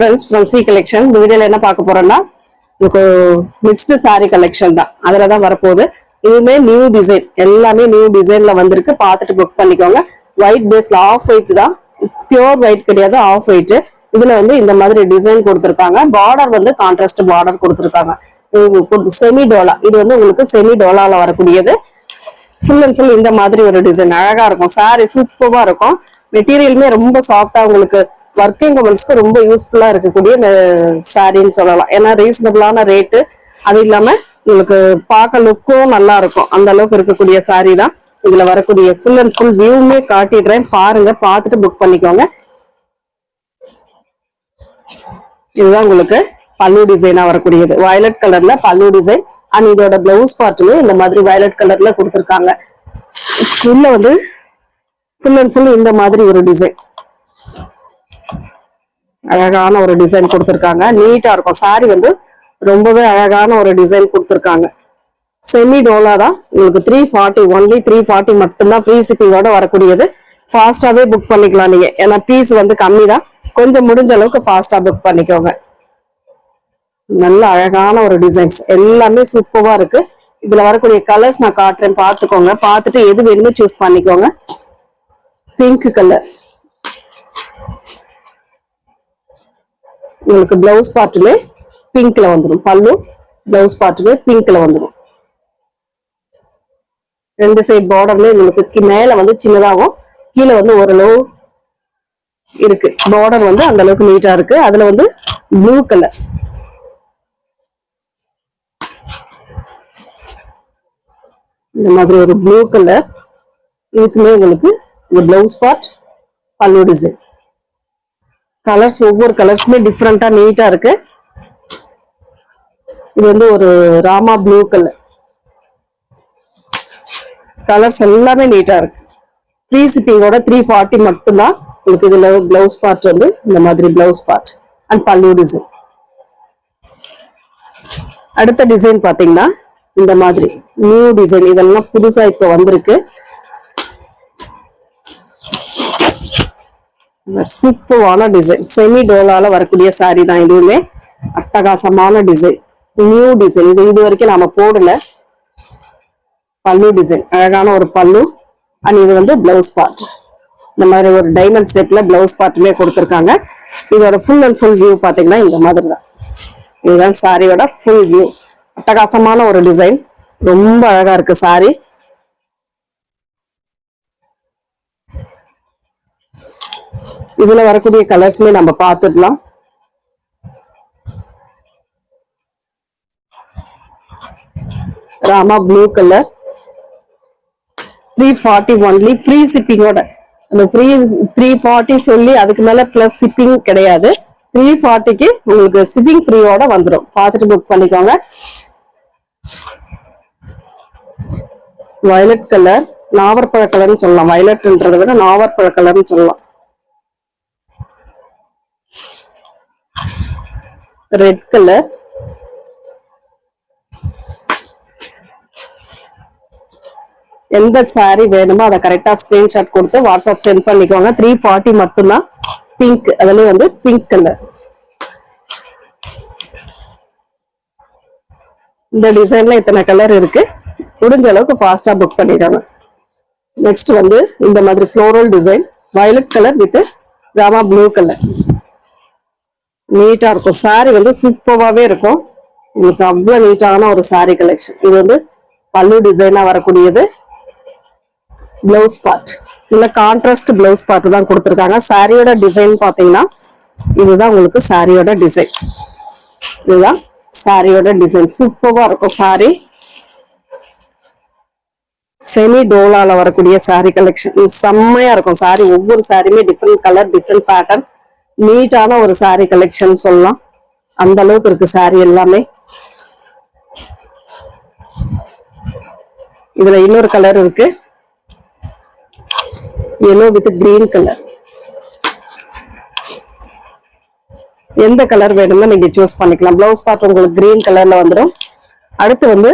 Friends from C collection இந்த வீடியோவில் என்ன பார்க்க போறோம்னா உங்களுக்கு மிக்ஸ்டு சாரீ கலெக்ஷன் தான். அதில் தான் வரப்போகுது. இதுவுமே நியூ டிசைன் எல்லாமே நியூ டிசைனில் வந்திருக்கு. பார்த்துட்டு புக் பண்ணிக்கோங்க. ஒயிட் பேஸில் ஆஃப் ஒயிட் தான். பியோர் ஒயிட் கிடையாது ஆஃப் ஒயிட் இதில் வந்து இந்த மாதிரி டிசைன் கொடுத்துருக்காங்க. பார்டர் வந்து கான்ட்ராஸ்ட் பார்டர் கொடுத்துருக்காங்க. செமி டோலா இது வந்து உங்களுக்கு செமி டோலாவில் வரக்கூடியது. ஃபுல் அண்ட் ஃபுல் இந்த மாதிரி ஒரு டிசைன் அழகாக இருக்கும். சாரீ சூப்பராக இருக்கும். மெட்டீரியலுமே ரொம்ப சாஃப்டா உங்களுக்கு ஒர்க்கிங் உமன்ஸ்க்கு ரொம்ப யூஸ்ஃபுல்லா இருக்கக்கூடிய சாரின்னு சொல்லலாம். ஏன்னா ரீசனபிளான ரேட்டு அது இல்லாம உங்களுக்கு பார்க்க லுக்கும் நல்லா இருக்கும். அந்த அளவுக்கு இருக்கக்கூடிய சாரி தான். இதுல வரக்கூடிய ஃபுல் அண்ட் ஃபுல் வியூமே காட்டிடுறேன். பாருங்க பார்த்துட்டு புக் பண்ணிக்கோங்க. இதுதான் உங்களுக்கு பல்லு டிசைனா வரக்கூடியது. வயலட் கலர்ல பல்லு டிசைன் அண்ட் இதோட பிளவுஸ் பார்ட்டுமே இந்த மாதிரி வயலட் கலர்ல கொடுத்துருக்காங்க. உள்ள வந்து ஃபுல் அண்ட் ஃபுல் இந்த மாதிரி ஒரு டிசைன் அழகான ஒரு டிசைன் கொடுத்துருக்காங்க. நீட்டா இருக்கும். சாரி வந்து ரொம்பவே அழகான ஒரு டிசைன் கொடுத்துருக்காங்க. செமி டோலா தான். உங்களுக்கு three forty only three forty மட்டும்தான் ஃப்ரீ ஷிப்பிங்கோட வரக்கூடியது. ஃபாஸ்டாவே புக் பண்ணிக்கலாம் நீங்க. ஏன்னா பீஸ் வந்து கம்மி தான். கொஞ்சம் முடிஞ்ச அளவுக்கு ஃபாஸ்டா புக் பண்ணிக்கோங்க. நல்ல அழகான ஒரு டிசைன்ஸ் எல்லாமே சூப்பராக இருக்கு. இதுல வரக்கூடிய கலர்ஸ் நான் காட்டுறேன். பார்த்துக்கோங்க. பார்த்துட்டு எது வேணுமோ சூஸ் பண்ணிக்கோங்க. பிங்க் கலர் உங்களுக்கு பிளவுஸ் பார்ட்டுமே பிங்க்ல வந்துடும் பல்லு பிளவுஸ் பார்ட்டுமே பிங்க்ல வந்துடும் ரெண்டு சைடு பார்டர்ல உங்களுக்கு மேல வந்து சின்னதாகும் கீழே வந்து ஓரளவு இருக்கு. பார்டர் வந்து அந்த அளவுக்கு நீட்டா இருக்கு. அதுல வந்து ப்ளூ கலர் இந்த மாதிரி ஒரு ப்ளூ கலர் இதுக்குமே உங்களுக்கு இந்த blouse part pallu design colours ஒவ்வொரு கலர்ஸுமே டிஃப்ரெண்டா நீட்டா இருக்கு. இது வந்து ஒரு ராமா ப்ளூ கலர் கலர்ஸ் எல்லாமே நீட்டா இருக்கு. த்ரீ சிப்பிங்கோட த்ரீ ஃபார்ட்டி மட்டும்தான் உங்களுக்கு இதுல பிளவுஸ் பார்ட் வந்து இந்த மாதிரி blouse part and pallu design அடுத்த டிசைன் பாத்தீங்கன்னா இந்த மாதிரி நியூ டிசைன் இதெல்லாம் புதுசா இப்ப வந்திருக்கு. சூப்பரான டிசைன் செமி டோலால வரக்கூடிய சாரீ தான் இதுவுமே அட்டகாசமான டிசைன் நியூ டிசைன் இது இது வரைக்கும் நாம போடல. பல்லு டிசைன் அழகான ஒரு பல்லு. அண்ட் இது வந்து பிளவுஸ் பார்ட் இந்த மாதிரி ஒரு டைமண்ட் ஷேப்ல பிளவுஸ் பார்ட்டுமே கொடுத்துருக்காங்க. இதோட ஃபுல் அண்ட் ஃபுல் வியூ பாத்தீங்கன்னா இந்த மாதிரி தான். இதுதான் சாரியோட ஃபுல் வியூ அட்டகாசமான ஒரு டிசைன் ரொம்ப அழகா இருக்கு சாரி இதுல வரக்கூடிய கலர்ஸ்மே நம்ம பார்த்துடலாம். Rama blue colour three forty only free ஷிப்பிங்கோட அந்த ஃப்ரீ த்ரீ ஃபார்ட்டி சொல்லி அதுக்கு மேல பிளஸ் சிப்பிங் கிடையாது. த்ரீ ஃபார்ட்டிக்கு உங்களுக்கு சிப்பிங் ஃப்ரீயோட வந்துடும் பார்த்துட்டு புக் பண்ணிக்கோங்க. வயலட் கலர் நாவற்பழ கலர்னு சொல்லலாம். வயலட்ன்றதை விட நாவற்பழ கலர்னு சொல்லலாம். ரெட் கலர் எந்த சாரீ வேணுமோ அதை கரெக்டா ஸ்கிரீன்ஷாட் கொடுத்து வாட்ஸ்அப் சென்ட் பண்ணிக்கோங்க. த்ரீ ஃபார்ட்டி மட்டும்தான். பிங்க் அதுலயும் வந்து பிங்க் கலர் இந்த டிசைன்ல இத்தனை கலர் இருக்கு. முடிஞ்ச அளவுக்கு ஃபாஸ்டா புக் பண்ணிடுறாங்க நெக்ஸ்ட் வந்து இந்த மாதிரி floral design violet colour with Rama blue colour நீட்டாக இருக்கும். Saree வந்து சூப்பராகவே இருக்கும். உங்களுக்கு அவ்வளோ நீட்டான ஒரு சாரீ கலெக்ஷன் இது வந்து பல்லு டிசைனாக வரக்கூடியது. பிளவுஸ் பார்ட் இல்லை கான்ட்ராஸ்ட் பிளவுஸ் பார்ட் தான் கொடுத்துருக்காங்க. சாரியோட டிசைன் பார்த்தீங்கன்னா இதுதான் உங்களுக்கு சாரியோட டிசைன் இதுதான் சாரியோட டிசைன் சூப்பராக இருக்கும் சாரி செமி டோலால வரக்கூடிய சாரி கலெக்ஷன் செம்மையா இருக்கும் சாரி ஒவ்வொரு சாரியுமே டிஃப்ரெண்ட் கலர் டிஃப்ரெண்ட் பேட்டர்ன் நீட்டான ஒரு சாரி கலெக்ஷன் சொல்லலாம். அந்த அளவுக்கு இருக்கு சாரி எல்லாமே. இதுல இன்னொரு கலர் இருக்கு. எல்லோ வித் கிரீன் கலர் எந்த கலர் வேணுமோ நீங்க சூஸ் பண்ணிக்கலாம். பிளவுஸ் பார்ட் உங்களுக்கு கிரீன் கலர்ல வந்துடும் அடுத்து வந்து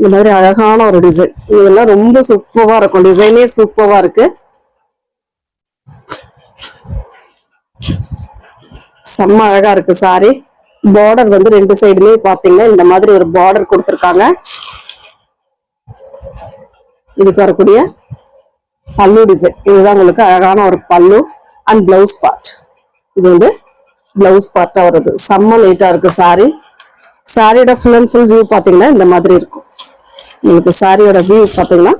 இந்த மாதிரி அழகான ஒரு டிசைன் இதெல்லாம் ரொம்ப சூப்பராக இருக்கும். டிசைனே சூப்பராக இருக்குது செம்ம அழகா இருக்கு சாரி பார்டர் வந்து ரெண்டு சைடுமே பாத்தீங்கன்னா இந்த மாதிரி ஒரு பார்டர் கொடுத்துருக்காங்க. இதுக்கு வரக்கூடிய பல்லு டிசைன் இதுதான் உங்களுக்கு அழகான ஒரு பல்லு அண்ட் பிளவுஸ் பார்ட் இது வந்து பிளவுஸ் பார்ட்டா வருது செம்ம நீட்டா இருக்கு சாரி சாரியோட ஃபுல் அண்ட் ஃபுல் வியூ பாத்தீங்கன்னா இந்த மாதிரி இருக்கும். உங்களுக்கு சாரியோட வியூ பாத்தீங்கன்னா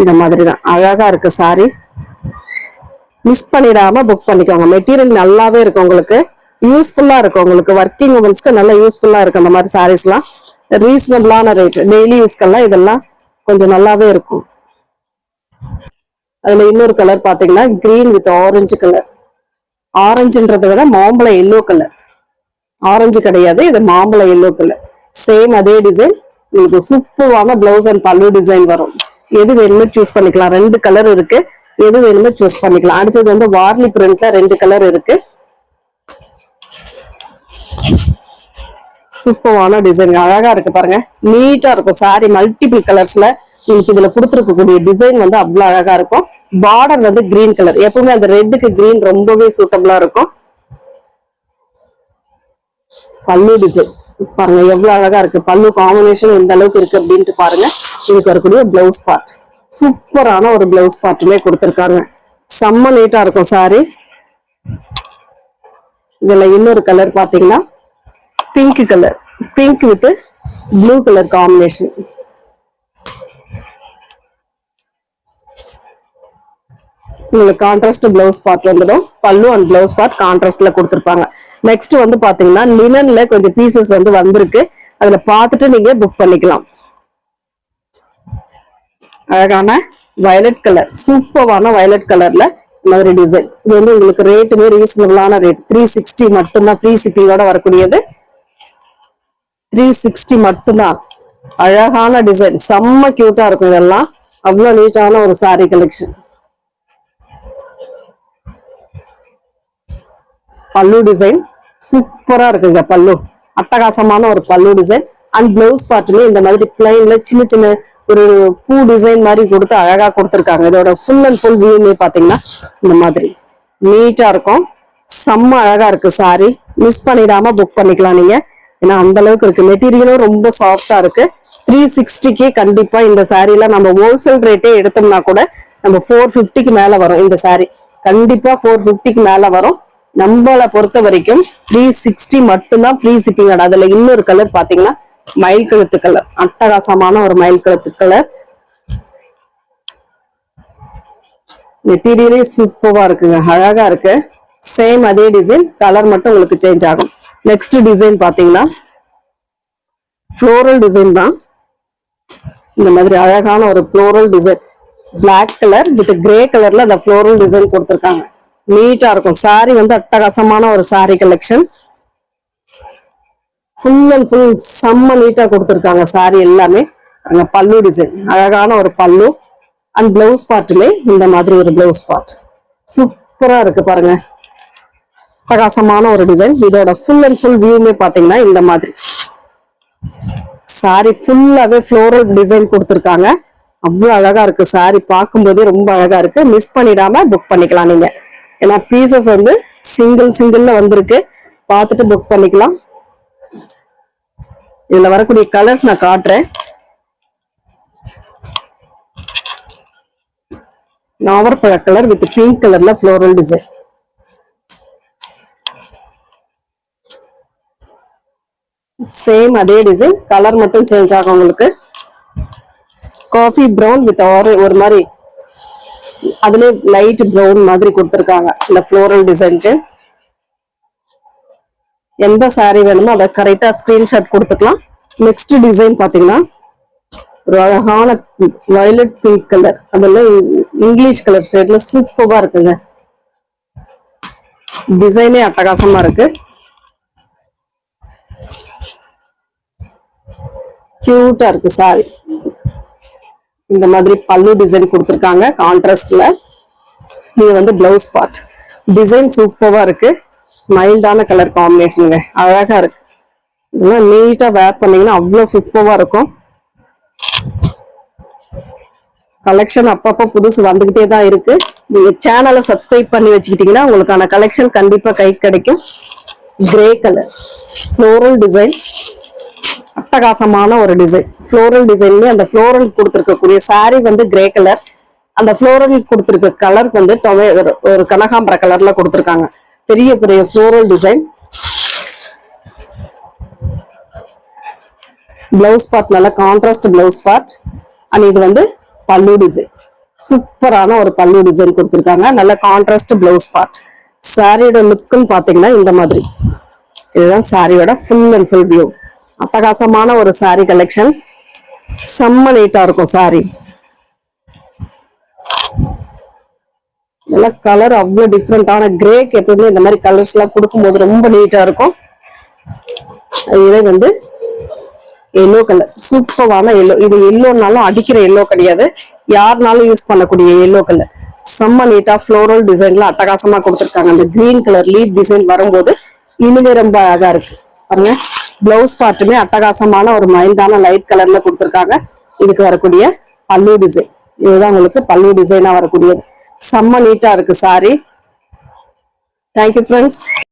இந்த மாதிரி தான். அழகா இருக்கு சாரி மிஸ் பண்ணிடாம புக் பண்ணிக்கோங்க. மெட்டீரியல் நல்லாவே இருக்கும் உங்களுக்கு. யூஸ்ஃபுல்லாக இருக்கும் உங்களுக்கு ஒர்க்கிங் உமன்ஸ்க்கு நல்லா யூஸ்ஃபுல்லாக இருக்கும் அந்த மாதிரி சாரீஸ்லாம் ரீசனபிளான ரேட் டெய்லி யூஸ்க்கெல்லாம் இதெல்லாம் கொஞ்சம் நல்லாவே இருக்கும். அதில் இன்னொரு கலர் பார்த்தீங்கன்னா க்ரீன் வித் ஆரஞ்சு கலர் ஆரஞ்சுன்றதை விட மாம்பழம் எல்லோ கலர் ஆரஞ்சு கிடையாது இது மாம்பழம் எல்லோ கலர் சேம் அதே டிசைன் உங்களுக்கு சூப்பரான பிளவுஸ் அண்ட் பல்லு டிசைன் வரும். எது வேணுமோ சூஸ் பண்ணிக்கலாம். ரெண்டு கலர் இருக்கு. எது வேணுமோ சூஸ் பண்ணிக்கலாம். அடுத்தது வந்து வார்லி பிரிண்ட்ல ரெண்டு கலர் இருக்கு. சூப்பரான டிசைன் அழகா இருக்கு பாருங்க. நீட்டா இருக்கும். சாரி மல்டிபிள் கலர்ஸ்ல உங்களுக்கு இதுல கொடுத்துருக்கக்கூடிய டிசைன் வந்து அவ்வளவு அழகா இருக்கும். பார்டர் வந்து கிரீன் கலர் எப்பவுமே அந்த ரெட்டுக்கு கிரீன் ரொம்பவே சூட்டபிளா இருக்கும். பல்லு டிசைன் பாருங்க எவ்வளவு அழகா இருக்கு. பல்லு காம்பினேஷன் எந்த அளவுக்கு இருக்கு அப்படின்ட்டு பாருங்க. இதுக்கு வரக்கூடிய பிளவுஸ் பார்ட் சூப்பரான ஒரு பிளவுஸ் பார்ட்டுமே கொடுத்துருக்காங்க. செம்ம நீட்டா இருக்கும் சாரி இதுல இன்னொரு கலர் பாத்தீங்கன்னா pink colour pink with blue colour combination உங்களுக்கு கான்ட்ராஸ்ட் பிளவுஸ் பார்ட் வந்துடும். பல்லு அண்ட் பிளவுஸ் பார்ட் கான்ட்ராஸ்ட்ல கொடுத்துருப்பாங்க. நெக்ஸ்ட் வந்து பாத்தீங்கன்னா லினன்ல கொஞ்சம் பீசஸ் வந்து வந்திருக்கு. அதுல பார்த்துட்டு நீங்க புக் பண்ணிக்கலாம். அழகான வயலட் கலர் சூப்பரான வயலட் கலர்ல இந்த மாதிரி டிசைன் இது வந்து உங்களுக்கு ரேட்டுமே ரீசனபிளான ரேட் த்ரீ சிக்ஸ்டி மட்டும்தான் ஃப்ரீ சிப்பிங்கோட வரக்கூடியது. த்ரீ சிக்ஸ்டி மட்டும்தான். அழகான டிசைன் செம்ம கியூட்டா இருக்கும் இதெல்லாம். அவ்வளோ நீட்டான ஒரு சாரீ கலெக்ஷன் பல்லு டிசைன் சூப்பரா இருக்குங்க பல்லு. அட்டகாசமான ஒரு பல்லு டிசைன் அண்ட் பிளவுஸ் பார்ட்டுமே இந்த மாதிரி பிளைன்ல சின்ன சின்ன ஒரு பூ டிசைன் மாதிரி கொடுத்து அழகா கொடுத்துருக்காங்க. இதோட ஃபுல் அண்ட் ஃபுல் வியூமே பாத்தீங்கன்னா இந்த மாதிரி. நீட்டா இருக்கும். செம்ம அழகா இருக்கு சாரி மிஸ் பண்ணிடாம புக் பண்ணிக்கலாம் நீங்க. ஏன்னா அந்த அளவுக்கு இருக்கு. மெட்டீரியலும் ரொம்ப சாஃப்டா இருக்கு. த்ரீ சிக்ஸ்டிக்கே கண்டிப்பா இந்த சாரீல நம்ம ஹோல்சேல் ரேட்டே எடுத்தோம்னா கூட நம்ம ஃபோர் ஃபிஃப்டிக்கு மேல வரும் இந்த சாரி கண்டிப்பா ஃபோர் ஃபிஃப்டிக்கு மேல வரும். நம்மளை பொறுத்த வரைக்கும் த்ரீ சிக்ஸ்டி மட்டும்தான் ஃப்ரீ ஷிப்பிங் அதுல இன்னொரு கலர் பாத்தீங்கன்னா மயில் கழுத்து கலர் அட்டகாசமான ஒரு மயில் கழுத்து கலர் மெட்டீரியலே சூப்பரா இருக்குங்க. அழகா இருக்கு. சேம் அதே டிசைன் கலர் மட்டும் உங்களுக்கு சேஞ்ச் ஆகும். நெக்ஸ்ட் டிசைன் பாத்தீங்கன்னா ஃப்ளோரல் டிசைன் தான். இந்த மாதிரி அழகான ஒரு floral design black colour with grey கலர்ல அந்த ஃப்ளோரல் டிசைன் கொடுத்துருக்காங்க. நீட்டா இருக்கும். சாரி வந்து அட்டகாசமான ஒரு sari collection full and full செம்ம நீட்டா கொடுத்துருக்காங்க சாரி எல்லாமே. அங்க பல்லு டிசைன் அழகான ஒரு பல்லு. அண்ட் பிளவுஸ் பார்ட்டுமே இந்த மாதிரி ஒரு பிளவுஸ் பார்ட் சூப்பரா இருக்கு பாருங்க. அட்டகாசமான ஒரு டிசைன் இதோட ஃபுல் அண்ட் ஃபுல் வியூமே பாத்தீங்கன்னா இந்த மாதிரி. சாரி ஃபுல்லாவே ஃப்ளோரல் டிசைன் கொடுத்துருக்காங்க. அவ்வளோ அழகா இருக்கு. சாரி பார்க்கும்போதே ரொம்ப அழகா இருக்கு. மிஸ் பண்ணிடாம புக் பண்ணிக்கலாம் நீங்க. ஏன்னா பீசஸ் வந்து சிங்கிள் சிங்கிள்ல வந்திருக்கு. பார்த்துட்டு புக் பண்ணிக்கலாம். இதுல வரக்கூடிய கலர்ஸ் நான் காட்டுறேன். நாவற்பழ கலர் வித் பிங்க் கலர்ல ஃப்ளோரல் டிசைன் சேம் அதே டிசைன் கலர் மட்டும் சேஞ்ச் ஆகும் உங்களுக்கு. காஃபி ப்ரௌன் வித் ஆறு ஒரு மாதிரி. அதுல லைட் ப்ரௌன் மாதிரி கொடுத்துருக்காங்க. இந்த ஃப்ளோரல் டிசைனுக்கு எந்த saree வேணுமோ அதை கரெக்டா ஸ்கிரீன்ஷாட் கொடுத்துக்கலாம். நெக்ஸ்ட் டிசைன் பாத்தீங்கன்னா ஒரு அழகான வயலட் பிங்க் கலர் அதெல்லாம் இங்கிலீஷ் கலர் ஷேட்ல சூப்பரா இருக்குங்க. டிசைனே அட்டகாசமா இருக்கு. கியூட்டா இருக்கு சாரி இந்த மாதிரி பல்லு டிசைன் கொடுத்துருக்காங்க. கான்ட்ராஸ்ட்ல இது வந்து பிளவுஸ் பார்ட் டிசைன் சூப்பரா இருக்கு. மைல்டான கலர் காம்பினேஷனுங்க அழகா இருக்கு. இதெல்லாம் நீட்டா வேர் பண்ணீங்கன்னா அவ்வளவு சூப்பரா இருக்கும். கலெக்ஷன் அப்பப்போ புதுசு வந்துகிட்டே தான் இருக்கு. நீங்க சேனலை சப்ஸ்கிரைப் பண்ணி வச்சுக்கிட்டீங்கன்னா உங்களுக்கான கலெக்ஷன் கண்டிப்பா கை கிடைக்கும். கிரே கலர் ஃப்ளோரல் டிசைன் அட்டகாசமான ஒரு டிசைன் ஃப்ளோரல் டிசைன்லயே அந்த ஃப்ளோரல் கொடுத்துருக்கக்கூடிய saree வந்து கிரே கலர் அந்த ஃப்ளோரல் கொடுத்துருக்க கலர் வந்து டொமே ஒரு- ஒரு கனகாம்பர கலர்ல கொடுத்துருக்காங்க. பெரிய பெரிய ஃப்ளோரல் டிசைன் பிளவுஸ் பார்ட் நல்ல கான்ட்ராஸ்ட் பிளவுஸ் பார்ட் அண்ட் இது வந்து பல்லு டிசைன் சூப்பரான ஒரு பல்லு டிசைன் கொடுத்துருக்காங்க. நல்ல கான்ட்ராஸ்ட் பிளவுஸ் பார்ட் சாரியோட லுக்குன்னு பாத்தீங்கன்னா இந்த மாதிரி. இதுதான் சாரியோட ஃபுல் அண்ட் ஃபுல் வியூ அட்டகாசமான ஒரு சாரி கலெக்ஷன் செம்ம நீட்டா இருக்கும் சாரி நல்லா கலர் அவ்வளவு டிஃப்ரெண்டான கிரேக்கு எப்பவுமே இந்த மாதிரி கலர்ஸ் எல்லாம் கொடுக்கும்போது ரொம்ப நீட்டா இருக்கும். இதே வந்து எல்லோ கலர் சூப்பரான எல்லோ இது எல்லோனாலும் அடிக்கிற எல்லோ கிடையாது. யாருனாலும் யூஸ் பண்ணக்கூடிய எல்லோ கலர் செம்ம நீட்டா ஃப்ளோரல் டிசைன்ல அட்டகாசமா கொடுத்துருக்காங்க. அந்த கிரீன் கலர் லீப் டிசைன் வரும்போது இனிமே ரொம்ப அழகா இருக்கு. பாருங்க. பிளவுஸ் பார்ட்டுமே அட்டகாசமான ஒரு மைல்டான லைட் கலர்ல கொடுத்துருக்காங்க. இதுக்கு வரக்கூடிய பல்லு டிசைன் இதுதான் உங்களுக்கு பல்லு டிசைனா வரக்கூடியது. செம்ம நீட்டா இருக்கு சாரி தேங்க்யூ ஃப்ரெண்ட்ஸ்